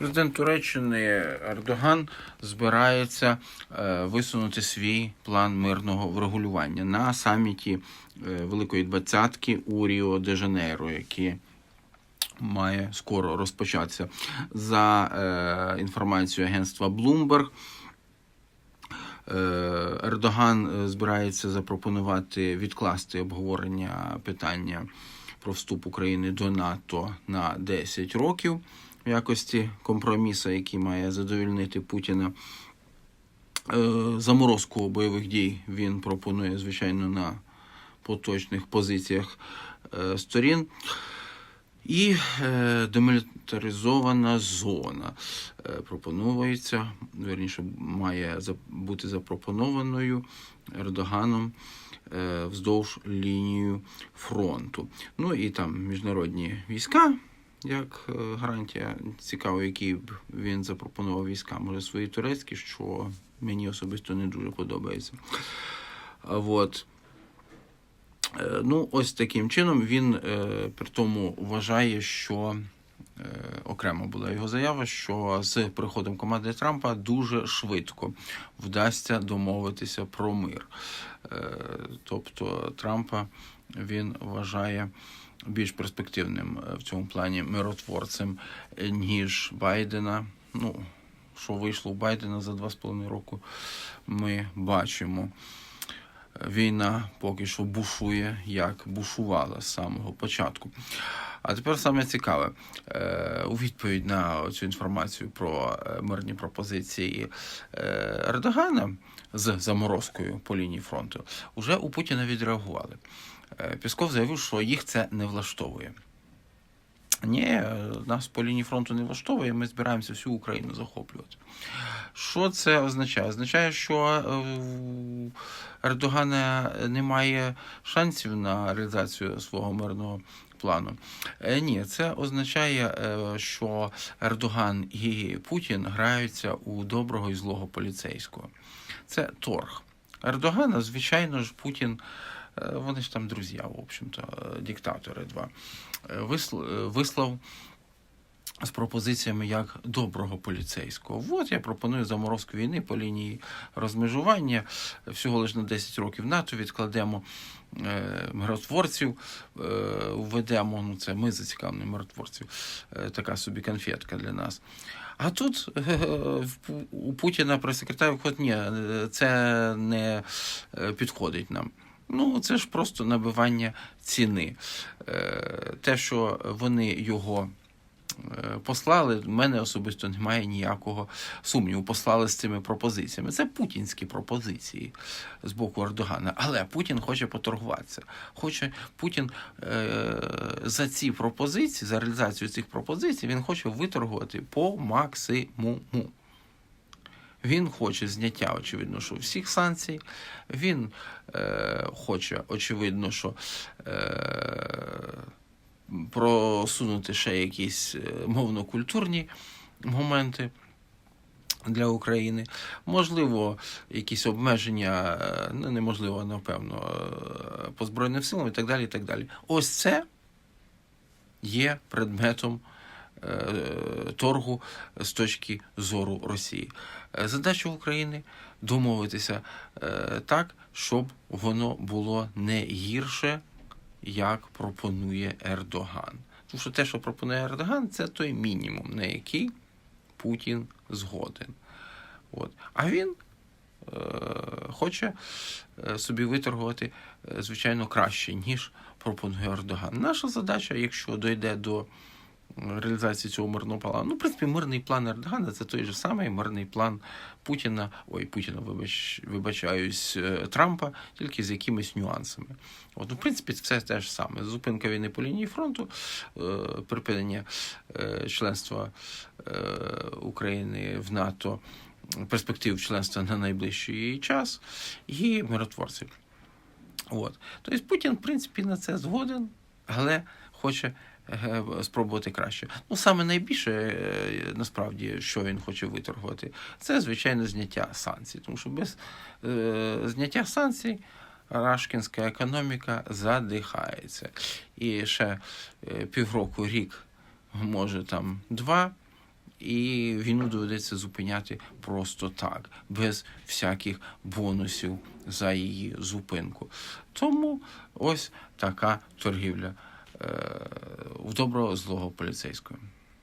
Президент Туреччини Ердоган збирається е, висунути свій план мирного врегулювання на саміті е, Великої Двадцятки у Ріо де Жанейро, який має скоро розпочатися. За е, інформацією агентства Bloomberg, Ердоган збирається запропонувати відкласти обговорення питання про вступ України до НАТО на 10 років в якості компроміса, який має задовільнити Путіна. Е, Заморозку бойових дій він пропонує, звичайно, на поточних позиціях е, сторін. І е, демілітаризована зона пропонується, верніше, має бути запропонованою Ердоганом вздовж лінію фронту. Ну і там міжнародні війська, як е, гарантія. Цікаво, які б він запропонував війська. Може, свої турецькі, що мені особисто не дуже подобається. А Вот. Е, Ну, ось таким чином він е, при тому вважає, що окремо була його заява, що з приходом команди Трампа дуже швидко вдасться домовитися про мир. Тобто Трампа він вважає більш перспективним е, в цьому плані миротворцем, е, ніж Байдена. Ну, що вийшло у Байдена за два з половиною року, ми бачимо війна поки що бушує, як бушувала з самого початку. А тепер саме цікаве, Е, у відповідь на цю інформацію про мирні пропозиції Ердогана з заморозкою по лінії фронту, уже у Путіна відреагували. Е, Пісков заявив, що їх це не влаштовує. Ні, е, нас по лінії фронту не влаштовує, ми збираємося всю Україну захоплювати. Що це означає? Означає, що е, Ердогана немає шансів на реалізацію свого мирного плану. Ні, це означає, що Ердоган і Путін граються у доброго і злого поліцейського. Це торг. Ердогана, звичайно ж, Путін. Е, Вони ж там друзі, в общем-то, е, диктатори два. Е, Вислав з пропозиціями як доброго поліцейського. От я пропоную заморозку війни по лінії розмежування. Всього лише на 10 років НАТО відкладемо миротворців, введемо. Ну, це ми зацікавлені миротворців. Така собі конфетка для нас. А тут у Путіна прес-секретар виходить, ні, це не підходить нам. Ну, це ж просто набивання ціни. Е, Те, що вони його е, послали, в мене особисто немає ніякого сумніву. Послали з цими пропозиціями. Це путінські пропозиції з боку Ердогана. Але Путін хоче поторгуватися. Хоче Путін е, за ці пропозиції, за реалізацію цих пропозицій, він хоче виторгувати по максимуму. Він хоче зняття, очевидно, що всіх санкцій. Він е, хоче, очевидно, що е, просунути ще якісь е, мовно-культурні моменти для України. Можливо, якісь обмеження, е, ну неможливо, напевно, е, по Збройним силам і так далі. і так далі. Ось це є предметом торгу з точки зору Росії. Е, Задача України домовитися е, так, щоб воно було не гірше, як пропонує Ердоган. Тому що те, що пропонує Ердоган, це той мінімум, на який Путін згоден. От. А він е, хоче е, собі виторгувати, е, звичайно, краще, ніж пропонує Ердоган. Наша задача, якщо дойде до реалізації цього мирного плану, ну, в принципі, мирний план Ердогана це той же самий мирний план Путіна, ой, Путіна, вибач, вибачаюсь, е, Трампа, тільки з якимись нюансами. От, ну, в принципі, все те ж саме. Зупинка війни по лінії фронту, е, припинення е, членства е, України в НАТО, перспектив членства на найближчий час і миротворці. От. Тобто Путін, в принципі, на це згоден, але хоче спробувати краще. Ну, саме найбільше, е, насправді, що він хоче виторгувати, це, звичайно, зняття санкцій. Тому що без е, зняття санкцій рашкінська економіка задихається. І ще е, півроку, рік, може там два, і війну доведеться зупиняти просто так, без всяких бонусів за її зупинку. Тому ось така торгівля е, в доброго злого поліцейського.